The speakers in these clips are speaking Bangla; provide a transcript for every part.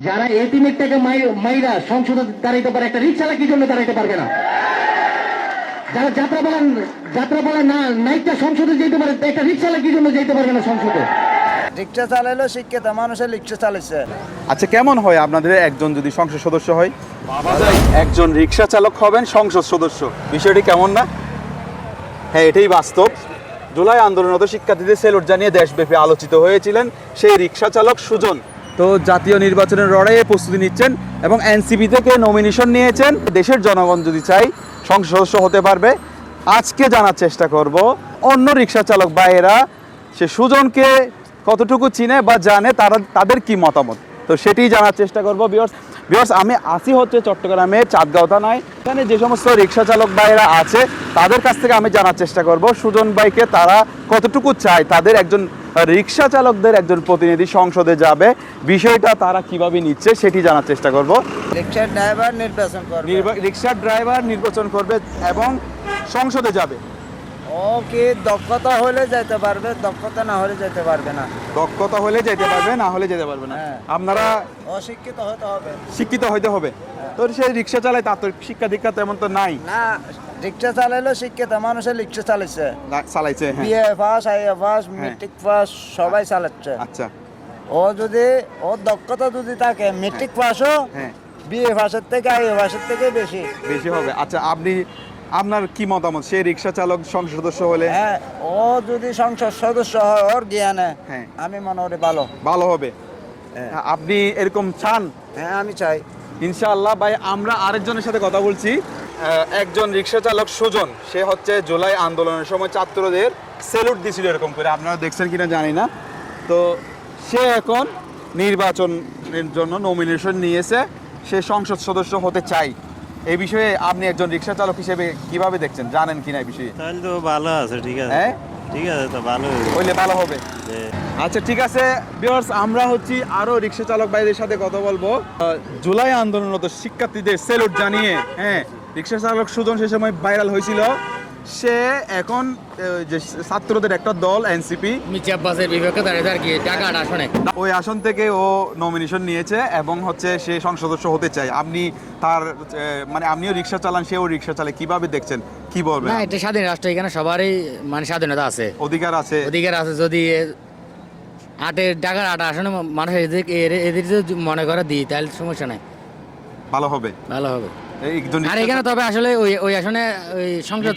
যারা এটিমের থেকে মাই- মাইরা সংসদে দাঁড়াইতে পারে একটা রিক্সালা কি জন্য দাঁড়াইতে পারবে না। যারা যাত্রা বলেন যাত্রা বলেন না নাইটটা সংসদে যেতে পারে একটা রিক্সালা কি জন্য যেতে পারবে না সংসদে। রিক্সা চালাইলো শিক্ষিত মানুষের রিক্সা চালাইছে। আচ্ছা কেমন হয় আপনাদের একজন যদি সংসদ সদস্য হয়? একজন রিক্সা চালক হবেন সংসদ সদস্য। বিষয়টি কেমন না? হ্যাঁ এটাই বাস্তব। জুলাই আন্দোলনরত শিক্ষার্থীদের সেলুট জানিয়ে দেশব্যাপী আলোচিত হয়েছিলেন সেই রিক্সা চালক সুজন। তো জাতীয় নির্বাচনের লড়াইয়ে প্রস্তুতি নিচ্ছেন এবং এনসিপি থেকে নমিনেশন নিয়েছেন। দেশের জনগণ যদি চাই সংসদ সদস্য হতে পারবে। আজকে জানার চেষ্টা করব, অন্য রিক্সা চালক ভাইয়েরা, সে সুজনকে কতটুকু চিনে বা জানে, তারা তাদের কি মতামত? তো সেটি জানার চেষ্টা করব বিয়র্স বিয়র্স আমি আসি হচ্ছে চট্টগ্রামে চাঁদগাঁও থানায় এখানে যে সমস্ত রিক্সা চালক ভাইরা আছে তাদের কাছ থেকে আমি জানার চেষ্টা করব। সুজন ভাইকে তারা কতটুকু চায় তাদের একজন রিক্সা চালকদের একজন প্রতিনিধি সংসদে যাবে। বিষয়টা তারা কীভাবে নিচ্ছে সেটি জানার চেষ্টা করব। রিক্সার ড্রাইভার নির্বাচন করবে। রিক্সার ড্রাইভার নির্বাচন করবে এবং সংসদে যাবে। ও কি দক্ষতা হলে যেতে পারবে? দক্ষতা না হলে যেতে পারবে না। দক্ষতা হলে যেতে পারবে না হলে যেতে পারবে না। হ্যাঁ। আপনারা অশিক্ষিত হতে হবে। শিক্ষিত হইতে হবে। তো সে রিক্সা চালায় তার তো শিক্ষা দীক্ষা তেমন তো নাই। না রিক্সা চালাইলো শিক্ষিত মানুষের রিক্সা চালাইছে। চালাইছে হ্যাঁ। BA pass IA pass matric pass সবাই চালাচ্ছে। আচ্ছা। ও যদি ও দক্ষতা যদি থাকে মেট্রিক পাসও হ্যাঁ। বিএ পাসের থেকে আইএ পাসের থেকে বেশি। বেশি হবে। আচ্ছা আপনি আপনার কি মতামত? সে রিক্সা চালক সংসদ সদস্য হলে? হ্যাঁ ও যদি সংসদ সদস্য হয় ওর জ্ঞানে হ্যাঁ। আমি মনে করি ভালো। ভালো হবে। হ্যাঁ। আপনি এরকম চান? হ্যাঁ আমি চাই। ইনশাআল্লাহ ভাই আমরা আরেকজনের সাথে কথা বলছি। একজন রিক্সা চালক সুজন সে হচ্ছে জুলাই আন্দোলনের সময় ছাত্রদের সেলুট দিছিল এরকম করে। আপনারা দেখছেন কিনা জানি না। তো সে এখন নির্বাচনের জন্য নমিনেশন নিয়েছে। সে সংসদ সদস্য হতে চাই। এই বিষয়ে আপনি একজন রিক্সা চালক হিসেবে কীভাবে দেখছেন? জানেন কিনা এই বিষয়ে? তাহলে তো ভালো আছে ঠিক আছে। হ্যাঁ? ঠিক আছে তো ভালো হইলে ভালো হবে। আচ্ছা ঠিক আছে। ভিউয়ার্স আমরা হচ্ছি আরও রিক্সা চালক ভাইদের সাথে কথা বলব। জুলাই আন্দোলনরত শিক্ষার্থীদের সেলুট জানিয়ে হ্যাঁ রিক্সা চালক সুজন সে সময় ভাইরাল হয়েছিল। সে এখন যে ছাত্রদের একটা দল এনসিপি। মির্জা আব্বাসের বিপক্ষে দাঁড়িয়ে আর কি টাকা আসনে ওই আসন থেকে ও নমিনেশন নিয়েছে এবং হচ্ছে সে সংসদ সদস্য হতে চায় আপনি তার মানে আপনিও রিক্সা চালান সেও রিক্সা চালায় কীভাবে দেখছেন? কি বলবেন? না এটা স্বাধীন রাষ্ট্র এখানে সবারই মানে স্বাধীনতা আছে। অধিকার আছে। অধিকার আছে যদি আটের টাকার আট আসনে মানুষ এদের এদের মনে করে দিই তাহলে সমস্যা নাই। ভালো হবে। ভালো হবে। আর এখানে তবে আসলে ওই ওই আসনে ওই সংসদ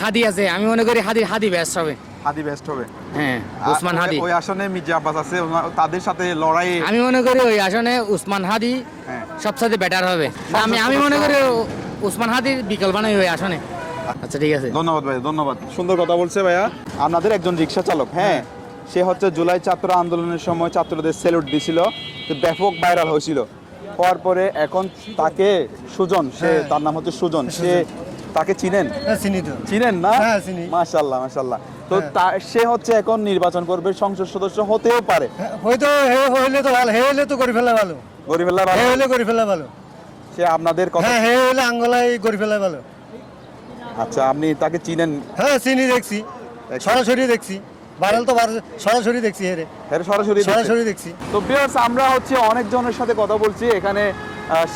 হাদি আছে আমি মনে করি হাদি হাদি ব্যাস হবে। হাদি বেস্ট হবে। হ্যাঁ উসমান হাদি। ওই আসনে মির্জা আব্বাস আছে তাদের সাথে লড়াই আমি মনে করি ওই আসনে উসমান হাদি হ্যাঁ। সবসাথে বেটার হবে। আমি আমি মনে করি উসমান হাদির বিকল্প নাই ওই আসনে। আচ্ছা ঠিক আছে। ধন্যবাদ ভাই ধন্যবাদ। সুন্দর কথা বলছে ভাইয়া। আপনাদের একজন রিক্সা চালক হ্যাঁ? সে হচ্ছে জুলাই ছাত্র আন্দোলনের সময় ছাত্রদের সেলুট দিছিল ব্যাপক ভাইরাল হয়েছিল। হওয়ার পরে এখন তাকে সুজন সে তার নাম হচ্ছে সুজন সে তাকে চিনেন? হ্যাঁ চিনেন না? হ্যাঁ, চিনি। মাশাল্লাহ মাশাল্লাহ তো সে হচ্ছে এখন নির্বাচন করবে সংসদ সদস্য হতেও পারে। হ্যাঁ, হয়তো হে হইলে তো ভালো হে হইলে তো করে ফেলা ভালো। গরিবেল্লা হে হইলে করে ফেলা ভালো। সে আপনাদের কথা হ্যাঁ হে হইলে আঙ্গলাই করে ফেলা ভালো। আচ্ছা আপনি তাকে চিনেন? হ্যাঁ চিনি দেখছি। সরাসরি দেখছি। ভাইরাল তো সরাসরি দেখছি এর সরাসরি সরাসরি দেখছি। তো বিয়ার্স আমরা হচ্ছে অনেকজনের সাথে কথা বলছি। এখানে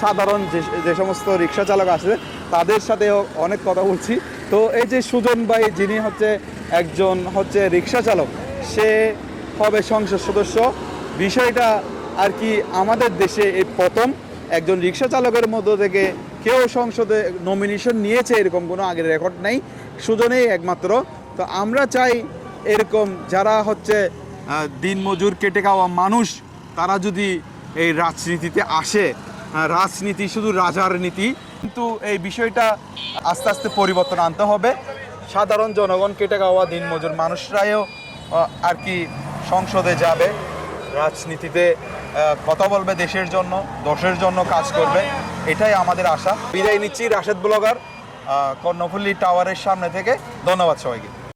সাধারণ যে যে সমস্ত রিক্সা চালক আছে তাদের সাথেও অনেক কথা বলছি। তো এই যে সুজন ভাই যিনি হচ্ছে একজন হচ্ছে রিক্সা চালক সে হবে সংসদ সদস্য। বিষয়টা আর কি আমাদের দেশে এই প্রথম। একজন রিক্সা চালকের মধ্য থেকে কেউ সংসদে নমিনেশন নিয়েছে এরকম কোনো আগের রেকর্ড নেই। সুজনেই একমাত্র। তো আমরা চাই এরকম যারা হচ্ছে দিনমজুর কেটে খাওয়া মানুষ, তারা যদি এই রাজনীতিতে আসে রাজনীতি শুধু রাজার নীতি, কিন্তু এই বিষয়টা আস্তে আস্তে পরিবর্তন আনতে হবে। সাধারণ জনগণ কেটে খাওয়া দিনমজুর মানুষরাও আর কি সংসদে যাবে, রাজনীতিতে কথা বলবে দেশের জন্য, দশের জন্য কাজ করবে, এটাই আমাদের আশা। বিদায় নিচ্ছি, রাশেদ ব্লগার কর্ণফুল্লি টাওয়ারের সামনে থেকে। ধন্যবাদ সবাইকে।